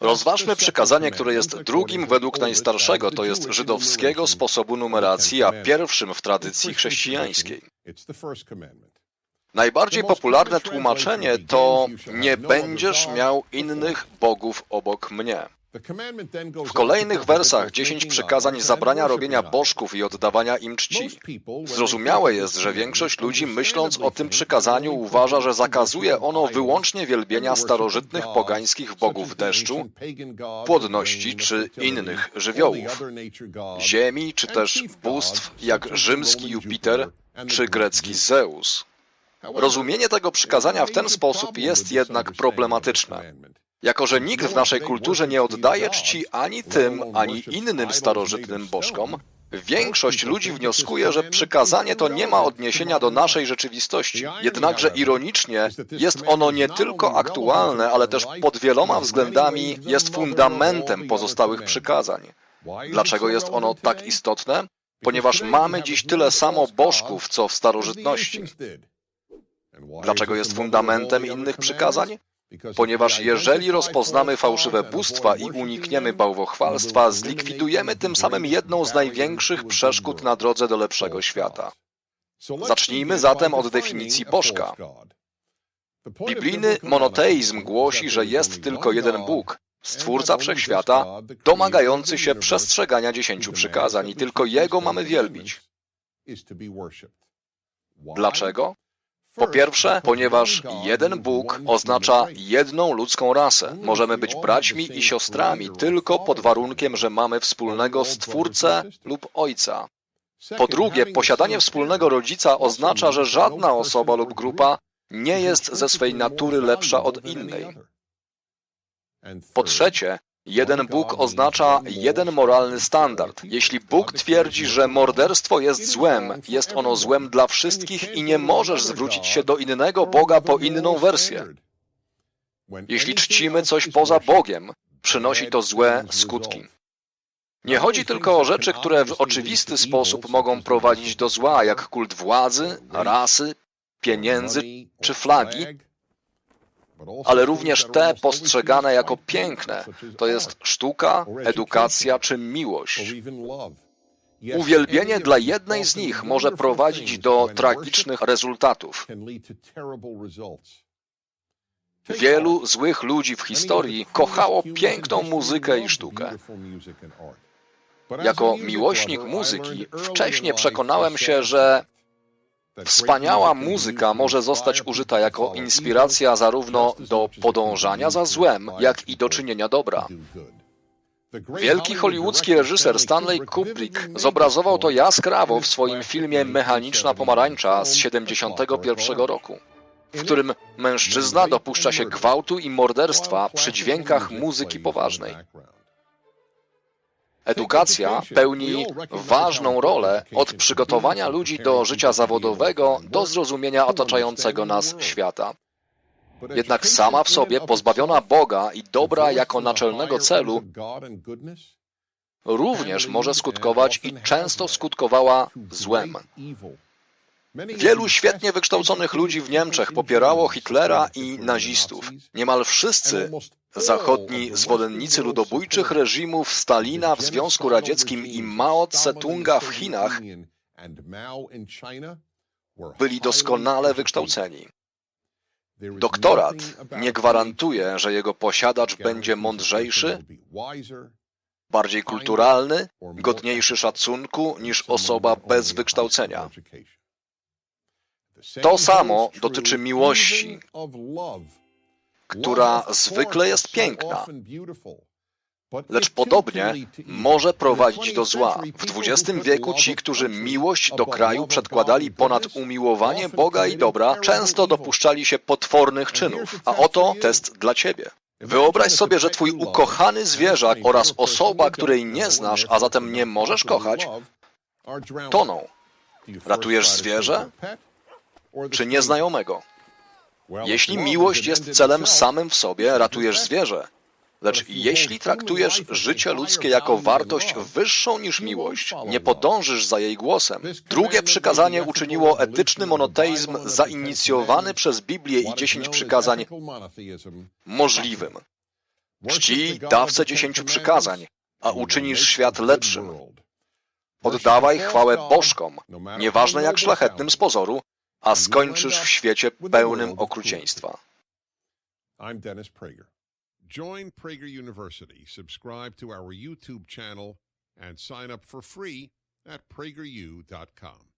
Rozważmy przykazanie, które jest drugim według najstarszego, to jest żydowskiego sposobu numeracji, a pierwszym w tradycji chrześcijańskiej. Najbardziej popularne tłumaczenie to nie będziesz miał innych bogów obok mnie. W kolejnych wersach dziesięć przykazań zabrania robienia bożków i oddawania im czci. Zrozumiałe jest, że większość ludzi myśląc o tym przykazaniu uważa, że zakazuje ono wyłącznie wielbienia starożytnych pogańskich bogów deszczu, płodności czy innych żywiołów, ziemi czy też bóstw jak rzymski Jupiter czy grecki Zeus. Rozumienie tego przykazania w ten sposób jest jednak problematyczne. Jako, że nikt w naszej kulturze nie oddaje czci ani tym, ani innym starożytnym bożkom, większość ludzi wnioskuje, że przykazanie to nie ma odniesienia do naszej rzeczywistości. Jednakże ironicznie jest ono nie tylko aktualne, ale też pod wieloma względami jest fundamentem pozostałych przykazań. Dlaczego jest ono tak istotne? Ponieważ mamy dziś tyle samo bożków, co w starożytności. Dlaczego jest fundamentem innych przykazań? Ponieważ jeżeli rozpoznamy fałszywe bóstwa i unikniemy bałwochwalstwa, zlikwidujemy tym samym jedną z największych przeszkód na drodze do lepszego świata. Zacznijmy zatem od definicji bożka. Biblijny monoteizm głosi, że jest tylko jeden Bóg, Stwórca wszechświata, domagający się przestrzegania dziesięciu przykazań i tylko Jego mamy wielbić. Dlaczego? Po pierwsze, ponieważ jeden Bóg oznacza jedną ludzką rasę. Możemy być braćmi i siostrami tylko pod warunkiem, że mamy wspólnego Stwórcę lub Ojca. Po drugie, posiadanie wspólnego rodzica oznacza, że żadna osoba lub grupa nie jest ze swej natury lepsza od innej. Po trzecie, Jeden Bóg oznacza jeden moralny standard. Jeśli Bóg twierdzi, że morderstwo jest złem, jest ono złem dla wszystkich i nie możesz zwrócić się do innego Boga po inną wersję. Jeśli czcimy coś poza Bogiem, przynosi to złe skutki. Nie chodzi tylko o rzeczy, które w oczywisty sposób mogą prowadzić do zła, jak kult władzy, rasy, pieniędzy czy flagi, ale również te postrzegane jako piękne, to jest sztuka, edukacja czy miłość. Uwielbienie dla jednej z nich może prowadzić do tragicznych rezultatów. Wielu złych ludzi w historii kochało piękną muzykę i sztukę. Jako miłośnik muzyki wcześniej przekonałem się, że Wspaniała muzyka może zostać użyta jako inspiracja zarówno do podążania za złem, jak i do czynienia dobra. Wielki hollywoodzki reżyser Stanley Kubrick zobrazował to jaskrawo w swoim filmie Mechaniczna pomarańcza z 1971 roku, w którym mężczyzna dopuszcza się gwałtu i morderstwa przy dźwiękach muzyki poważnej. Edukacja pełni ważną rolę od przygotowania ludzi do życia zawodowego do zrozumienia otaczającego nas świata. Jednak sama w sobie pozbawiona Boga i dobra jako naczelnego celu również może skutkować i często skutkowała złem. Wielu świetnie wykształconych ludzi w Niemczech popierało Hitlera i nazistów. Niemal wszyscy zachodni zwolennicy ludobójczych reżimów Stalina w Związku Radzieckim i Mao Tse-tunga w Chinach byli doskonale wykształceni. Doktorat nie gwarantuje, że jego posiadacz będzie mądrzejszy, bardziej kulturalny, godniejszy szacunku niż osoba bez wykształcenia. To samo dotyczy miłości, która zwykle jest piękna, lecz podobnie może prowadzić do zła. W XX wieku ci, którzy miłość do kraju przedkładali ponad umiłowanie Boga i dobra, często dopuszczali się potwornych czynów. A oto test dla ciebie. Wyobraź sobie, że twój ukochany zwierzak oraz osoba, której nie znasz, a zatem nie możesz kochać, toną. Ratujesz zwierzę czy nieznajomego? Jeśli miłość jest celem samym w sobie, ratujesz zwierzę. Lecz jeśli traktujesz życie ludzkie jako wartość wyższą niż miłość, nie podążysz za jej głosem. Drugie przykazanie uczyniło etyczny monoteizm zainicjowany przez Biblię i dziesięć przykazań możliwym. Czcij dawcę dziesięciu przykazań, a uczynisz świat lepszym. Oddawaj chwałę bożkom, nieważne jak szlachetnym z pozoru, a skończysz w świecie pełnym okrucieństwa. I'm Dennis Prager. Join Prager University, subscribe to our YouTube channel, and sign up for free at prageru.com.